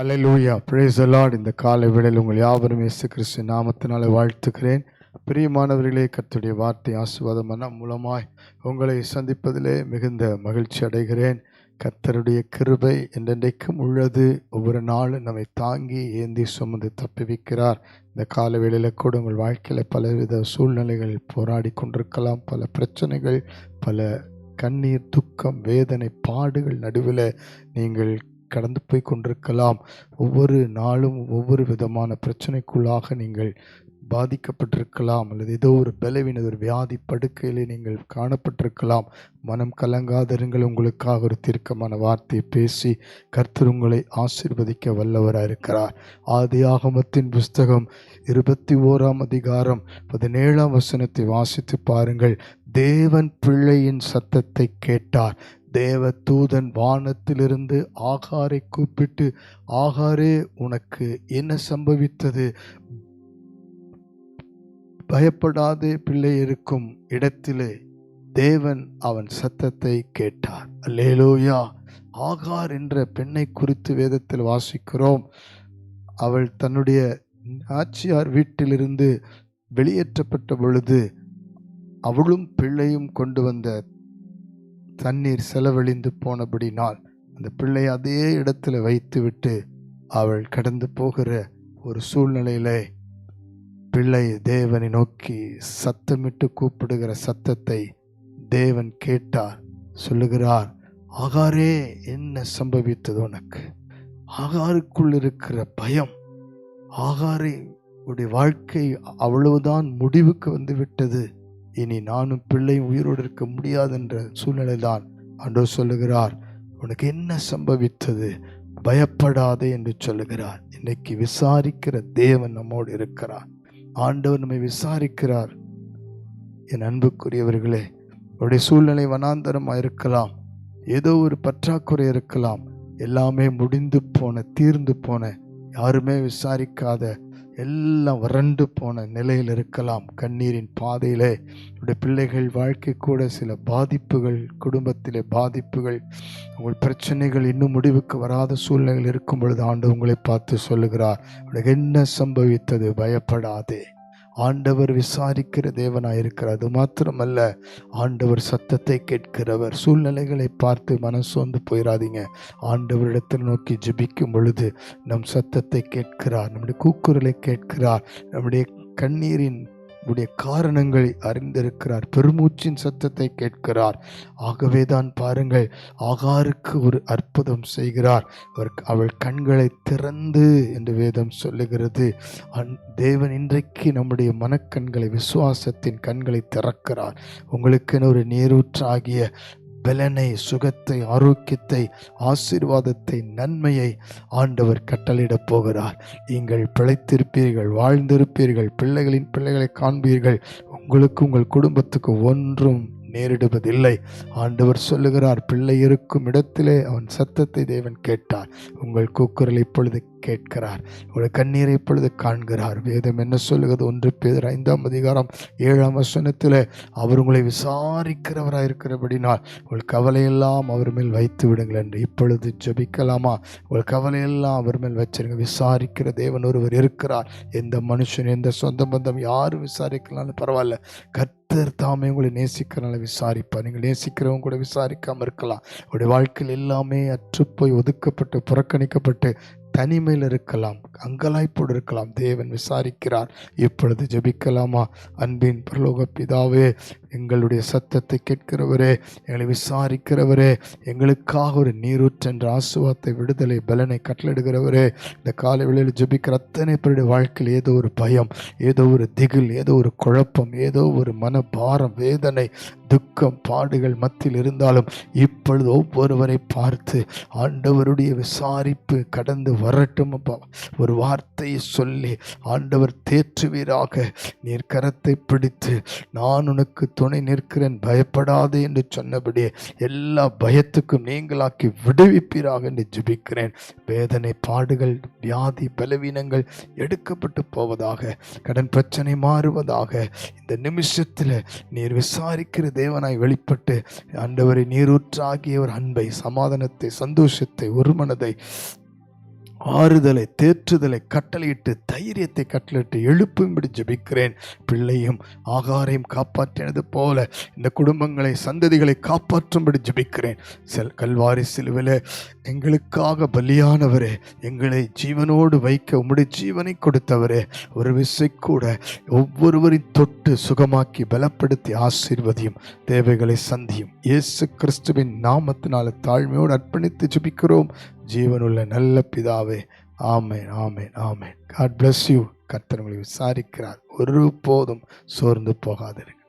அலையூயா praise the இந்த காலை வேளையில் உங்கள் யாவரும் இயேசு கிறிஸ்து நாமத்தினாலே வாழ்த்துக்கிறேன் பிரியமானவர்களே கர்த்தருடைய வார்த்தை ஆசுவாதமான மூலமாய் உங்களை சந்திப்பதிலே மிகுந்த மகிழ்ச்சி அடைகிறேன். கர்த்தருடைய கிருபை என்றென்றைக்கும் உள்ளது. ஒவ்வொரு நாளும் நம்மை தாங்கி ஏந்தி சுமந்து தப்பிவிக்கிறார். இந்த கால வேளையில் கூட உங்கள் வாழ்க்கையில் பலவித சூழ்நிலைகள் போராடி கொண்டிருக்கலாம். பல பிரச்சனைகள் பல கண்ணீர் துக்கம் வேதனை பாடுகள் நடுவில் நீங்கள் கடந்து போய் கொண்டிருக்கலாம். ஒவ்வொரு நாளும் ஒவ்வொரு விதமான பிரச்சனைக்குள்ளாக நீங்கள் பாதிக்கப்பட்டிருக்கலாம். அல்லது ஏதோ ஒரு பலவீன ஒரு வியாதி படுக்கையிலே நீங்கள் காணப்பட்டிருக்கலாம். மனம் கலங்காதிருங்கள். உங்களுக்காக ஒரு தீர்க்கமான வார்த்தையை பேசி கர்த்தர் உங்களை ஆசிர்வதிக்க வல்லவராக இருக்கிறார். ஆதி ஆகமத்தின் புஸ்தகம் இருபத்தி ஓராம் அதிகாரம் பதினேழாம் வசனத்தை வாசித்து பாருங்கள். தேவன் பிள்ளையின் சத்தத்தை கேட்டார். தேவ தூதன் வானத்திலிருந்து ஆகாரை கூப்பிட்டு ஆகாரே உனக்கு என்ன சம்பவித்தது? பயப்படாதே பிள்ளை இருக்கும் இடத்திலே. தேவன் அவன் சத்தத்தை கேட்டார். லேலோயா ஆகார் என்ற பெண்ணை குறித்து வேதத்தில் வாசிக்கிறோம். அவள் தன்னுடைய நாச்சியார் வீட்டிலிருந்து வெளியேற்றப்பட்ட பொழுது அவளும் பிள்ளையும் கொண்டு வந்த தண்ணீர் செலவழிந்து போனபடினால் அந்த பிள்ளை அதே இடத்துல வைத்துவிட்டு அவள் கடந்து போகிற ஒரு சூழ்நிலையிலே பிள்ளை தேவனை நோக்கி சத்தமிட்டு கூப்பிடுகிற சத்தத்தை தேவன் கேட்டார். சொல்லுகிறார் ஆகாரே என்ன சம்பவித்தது உனக்கு? ஆகாருக்குள் இருக்கிற பயம் ஆகாரை உடைய வாழ்க்கை அவ்வளவுதான் முடிவுக்கு வந்து விட்டது. இனி நானும் பிள்ளையும் உயிரோடு இருக்க முடியாது என்ற சூழ்நிலை தான் அன்றோ சொல்லுகிறார். உனக்கு என்ன சம்பவித்தது? பயப்படாதே என்று சொல்லுகிறார். இன்னைக்கு விசாரிக்கிற தேவன் நம்மோடு இருக்கிறார். ஆண்டவர் நம்மை விசாரிக்கிறார். என் அன்புக்குரியவர்களே உடைய சூழ்நிலை வனாந்தரமாக இருக்கலாம். ஏதோ ஒரு பற்றாக்குறை இருக்கலாம். எல்லாமே முடிந்து போன தீர்ந்து போன யாருமே விசாரிக்காத எல்லாம் வறண்டு போன நிலையில் இருக்கலாம். கண்ணீரின் பாதையிலே உடைய பிள்ளைகள் வாழ்க்கை கூட சில பாதிப்புகள் குடும்பத்திலே பாதிப்புகள் உங்கள் பிரச்சனைகள் இன்னும் முடிவுக்கு வராத சூழ்நிலைகள் இருக்கும் பொழுது ஆண்டு உங்களை பார்த்து சொல்லுகிறார். உனக்கு என்ன சம்பவித்தது? பயப்படாதே. ஆண்டவர் விசாரிக்கிற தேவனாயிருக்கிறார். அது மாத்திரமல்ல ஆண்டவர் சத்தத்தை கேட்கிறவர். சூழ்நிலைகளை பார்த்து மனசோர்ந்து போயிடாதீங்க ஆண்டவரிடத்தில் நோக்கி ஜெபிக்கும் பொழுது நம் சத்தத்தை கேட்கிறார் நம்முடைய கூக்குரலை கேட்கிறார் நம்முடைய கண்ணீரின் உடைய காரணங்களை அறிந்திருக்கிறார். பெருமூச்சின் சத்தத்தை கேட்கிறார். ஆகவே தான் பாருங்கள் ஆகாருக்கு ஒரு அற்புதம் செய்கிறார். அவர் அவள் கண்களை திறந்து என்று வேதம் சொல்லுகிறது. அன் தேவன் இன்றைக்கு நம்முடைய மனக்கண்களை விசுவாசத்தின் கண்களை திறக்கிறார். உங்களுக்கென ஒரு நீரூற்றாகிய பலனை சுகத்தை ஆரோக்கியத்தை ஆசீர்வாதத்தை நன்மையை ஆண்டவர் கட்டளையிடப் போகிறார். நீங்கள் பிழைத்திருப்பீர்கள் வாழ்ந்திருப்பீர்கள் பிள்ளைகளின் பிள்ளைகளை காண்பீர்கள். உங்களுக்கு உங்கள் குடும்பத்துக்கு ஒன்றும் நேரிடுவதில்லை. ஆண்டவர் சொல்லுகிறார் பிள்ளை இருக்கும் இடத்திலே அவன் சத்தத்தை தேவன் கேட்டார். உங்கள் கூக்குரல் இப்பொழுது கேட்கிறார். உங்களுடைய கண்ணீரை இப்பொழுது காண்கிறார். வேதம் என்ன சொல்லுகிறது? ஒன்று பேர் ஐந்தாம் அதிகாரம் ஏழாம் வசனத்தில் அவர் உங்களை விசாரிக்கிறவராக இருக்கிறபடினால் உங்கள் கவலையெல்லாம் அவர் மேல் வைத்து விடுங்கள் என்று. இப்பொழுது ஜபிக்கலாமா? உங்கள் கவலையெல்லாம் அவர் மேல் வச்சிருங்க. விசாரிக்கிற தேவன் ஒருவர் இருக்கிறார். எந்த மனுஷன் எந்த சொந்த பந்தம் யாரும் விசாரிக்கலாம்னு பரவாயில்ல. கர்த்தர் தாமே உங்களை நேசிக்கிறனால விசாரிப்பார். நீங்கள் நேசிக்கிறவங்க கூட விசாரிக்காமல் இருக்கலாம். உங்களுடைய வாழ்க்கையில் எல்லாமே அற்றுப்போய் ஒதுக்கப்பட்டு புறக்கணிக்கப்பட்டு தனிமையில் இருக்கலாம் அங்கலாய்ப்போடு இருக்கலாம். தேவன் விசாரிக்கிறார். இப்பொழுது ஜெபிக்கலாமா? அன்பின் பிரலோக பிதாவே எங்களுடைய சத்தத்தை கேட்கிறவரே எங்களை விசாரிக்கிறவரே எங்களுக்காக ஒரு நீரூற்ற என்ற ஆசுவாத்தை விடுதலை பலனை கட்டளிடுகிறவரே இந்த காலை வேளையில் ஜபிக்கிற அத்தனை பேருடைய வாழ்க்கையில் ஏதோ ஒரு பயம் ஏதோ ஒரு திகில் ஏதோ ஒரு குழப்பம் ஏதோ ஒரு மனபாரம் வேதனை துக்கம் பாடுகள் மத்தியில் இருந்தாலும் இப்பொழுது ஒவ்வொருவரை பார்த்து ஆண்டவருடைய விசாரிப்பு கடந்து வரட்டும் அப்பா. ஒரு வார்த்தையை சொல்லி ஆண்டவர் தேற்றுவீராக. நீர் கரத்தை பிடித்து நான் உனக்கு துணை நிற்கிறேன் பயப்படாது என்று சொன்னபடியே எல்லா பயத்துக்கும் நீங்களாக்கி விடுவிப்பீராக என்று ஜுபிக்கிறேன். வேதனை பாடுகள் வியாதி பலவீனங்கள் எடுக்கப்பட்டு போவதாக கடன் பிரச்சனை மாறுவதாக இந்த நிமிஷத்தில் நீர் விசாரிக்கிற தேவனாய் வெளிப்பட்டு ஆண்டவரை நீரூற்றாகிய ஒரு அன்பை சமாதானத்தை சந்தோஷத்தை ஒரு மனதை ஆறுதலை தேற்றுதலை கட்டளையிட்டு தைரியத்தை கட்டளையிட்டு எழுப்பும்படி ஜெபிக்கிறேன். பிள்ளையும் ஆகாரையும் காப்பாற்றினது போல இந்த குடும்பங்களை சந்ததிகளை காப்பாற்றும்படி ஜெபிக்கிறேன். செல் கல்வாரி சிலுவில எங்களுக்காக பலியானவரே எங்களை ஜீவனோடு வைக்க உம்முடைய ஜீவனை கொடுத்தவரே ஒரு விசை கூட ஒவ்வொருவரின் தொட்டு சுகமாக்கி பலப்படுத்தி ஆசீர்வதியும் தேவைகளை சந்தியும். இயேசு கிறிஸ்துவின் நாமத்தினால தாழ்மையோடு அர்ப்பணித்து ஜபிக்கிறோம். ஜீவனுள்ள நல்ல பிதாவே ஆமேன் ஆமேன் ஆமேன். காட் பிளஸ் யூ கர்த்தர் உங்களை விசாரிக்கிறார். ஒரு போதும் சோர்ந்து போகாதிருங்க